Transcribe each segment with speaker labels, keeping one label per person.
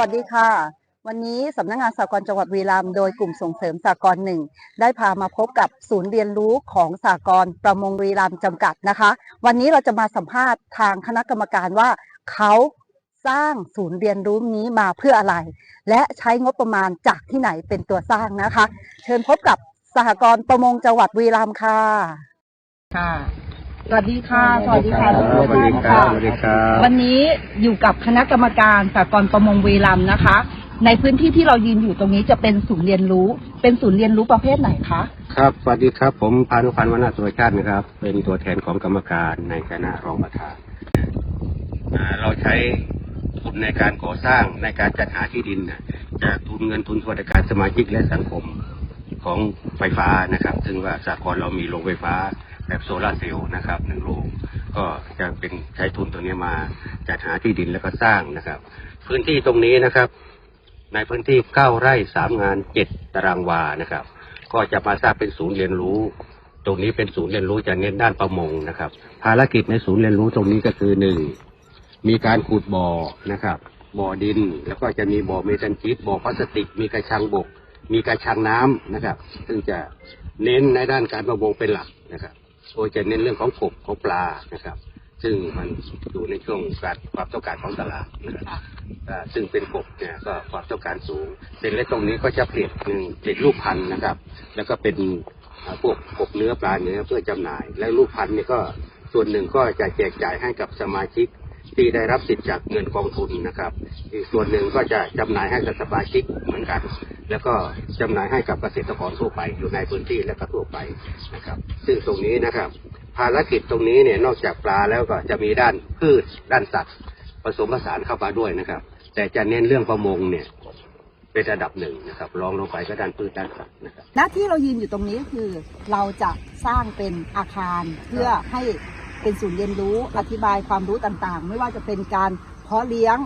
Speaker 1: วัสดีค่ะ วันนี้สำนักงานสากลจังหวัดวีรัมโดยกลุ่มส่งเสริมสากลหนึ่งได้พามาพบกับศูนย์เรียนรู้ของสากลประมงวีรัมจำกัดนะคะ วันนี้เราจะมาสัมภาษณ์ทางคณะกรรมการว่าเขาสร้างศูนย์เรียนรู้นี้มาเพื่ออะไร และใช้งบประมาณจากที่ไหนเป็นตัวสร้างนะคะ เชิญพบกับสหกรณ์ประมงจังหวัดวีรัมย์ค่ะค่ะ สวัสดีค่ะ สวัสดีค่ะ
Speaker 2: สวัสดีครับสวัสดีครับ
Speaker 1: วันนี้อยู่กับคณะกรรมการสากลประมงวีรัมย์นะคะ ในพื้นที่ที่เรายืนอยู่ตรงนี้จะเป็นศูนย์เรียนรู้ เป็นศูนย์เรียนรู้ประเภทไหนคะ
Speaker 2: ครับ สวัสดีครับ ผมพานุพันธ์วรรณสุรชาตินะครับ เป็นตัวแทนของกรรมการในคณะรองประธานอ่าเราใช้ทุนในการก่อสร้างในการจัดหาที่ดินนะจากทุนเงินทุนสวัสดิการสมาชิกและสังคมของไฟฟ้านะครับ ซึ่งว่าสากลเรามีโรงไฟฟ้า แบบโซลาเซลล์นะครับหนึ่งโรงก็จะเป็นใช้ทุนตัวนี้มาจัดหาที่ดินแล้วก็สร้างนะครับ พื้นที่ตรงนี้นะครับ ในพื้นที่เก้าไร่สามงานเจ็ดตารางวานะครับ ก็จะมาสร้างเป็นศูนย์เรียนรู้ ตรงนี้เป็นศูนย์เรียนรู้จะเน้นด้านประมงนะครับ ภารกิจในศูนย์เรียนรู้ตรงนี้ก็คือหนึ่งมีการขุดบ่อนะครับ บ่อดินแล้วก็จะมีบ่อเมทัลชีตบ่อพลาสติก มีกระชังบก มีกระชังน้ำนะครับ ซึ่งจะเน้นในด้านการประมงเป็นหลักนะครับ โดยจะเน้นเรื่องของกบของปลานะครับ ซึ่งมันอยู่ในช่วงการความต้องการของตลาดนะครับอ่าซึ่งเป็นกบเนี่ยก็ความต้องการสูงเสร็จแล้วตรงนี้ก็จะผลิตหนึ่งผลิตลูกพันธุ์นะครับ แล้วก็เป็นอ่าพวกกบเนื้อปลาเนื้อเพื่อจำหน่าย และลูกพันธุ์เนี่ยก็ส่วนหนึ่งก็จะแจกจ่ายให้กับสมาชิก ที่ได้รับสิทธิ์จากเงินกองทุนนะครับ อีกส่วนหนึ่งก็จะจำหน่ายให้กับสมาชิกเหมือนกัน แล้วก็จำหน่ายให้กับเกษตรกรทั่วไปอยู่ในพื้นที่และก็ทั่วไปนะครับ ซึ่งตรงนี้นะครับ ภารกิจตรงนี้เนี่ยนอกจากปลาแล้วก็จะมีด้านพืช ด้านสัตว์ ผสมผสานเข้ามาด้วยนะครับ แต่จะเน้นเรื่องประมงเนี่ยเป็นระดับหนึ่งนะครับรองลงไปก็ด้านพืชด้านสัตว์นะครับ
Speaker 1: หน้าที่เรายืนอยู่ตรงนี้คือเราจะสร้างเป็นอาคารเพื่อให้ เป็นศูนย์เรียนรู้อธิบายความรู้ต่างๆ ไม่ว่าจะเป็นการเพาะเลี้ยง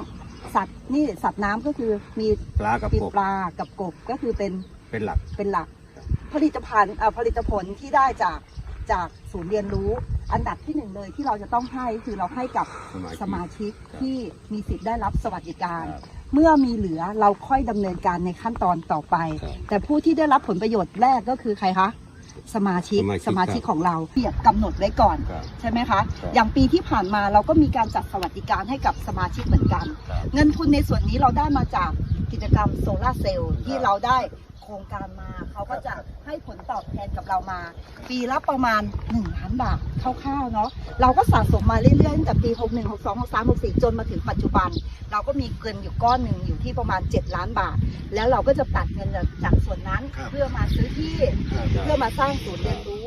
Speaker 1: สัตว์นี่สัตว์น้ำก็คือมี
Speaker 2: ปลากับ
Speaker 1: มี
Speaker 2: กบ
Speaker 1: ปลากับกบก็คือเป็น
Speaker 2: เป็นหลัก
Speaker 1: เป็นหลัก ผลิตภัณฑ์เอ่อผลิตผลที่ได้จากจากศูนย์เรียนรู้ อันดับที่หนึ่งเลยที่เราจะต้องให้คือเราให้กับ
Speaker 2: สมาชิก
Speaker 1: สมาชิก
Speaker 2: ครับ
Speaker 1: ที่มีสิทธิ์ได้รับสวัสดิการ
Speaker 2: ครับ
Speaker 1: เมื่อมีเหลือเราค่อยดำเนินการในขั้นตอนต่อไป
Speaker 2: ครับ
Speaker 1: แต่ผู้ที่ได้รับผลประโยชน์แรกก็คือใครคะ สมาชิก
Speaker 2: สมาชิก
Speaker 1: สมาชิก
Speaker 2: ครับ
Speaker 1: ของเราเพียบกำหนดไว้ก่อน
Speaker 2: ครับ
Speaker 1: ใช่ไหมคะ
Speaker 2: ครับ
Speaker 1: อย่างปีที่ผ่านมาเราก็มีการจัดสวัสดิการให้กับสมาชิกเหมือนกัน
Speaker 2: ครับ
Speaker 1: เงินทุนในส่วนนี้เราได้มาจากกิจกรรมโซลาร์เซลล์ที่เราได้ โครงการมา เขาก็จะให้ผลตอบแทนกับเรามา ปีละประมาณ1ล้านบาทคร่าวๆเนาะเราก็สะสมมาเรื่อยๆตั้งแต่ปี 61 62 63 64 จนมาถึงปัจจุบัน เราก็มีเงินอยู่ก้อนหนึ่งอยู่ที่ประมาณ 7 ล้านบาท แล้วเราก็จะตัดเงินจากส่วนนั้น
Speaker 2: ครับ
Speaker 1: เพื่อมาซื้อที่เพื่อมาสร้างศูนย์เรียนรู้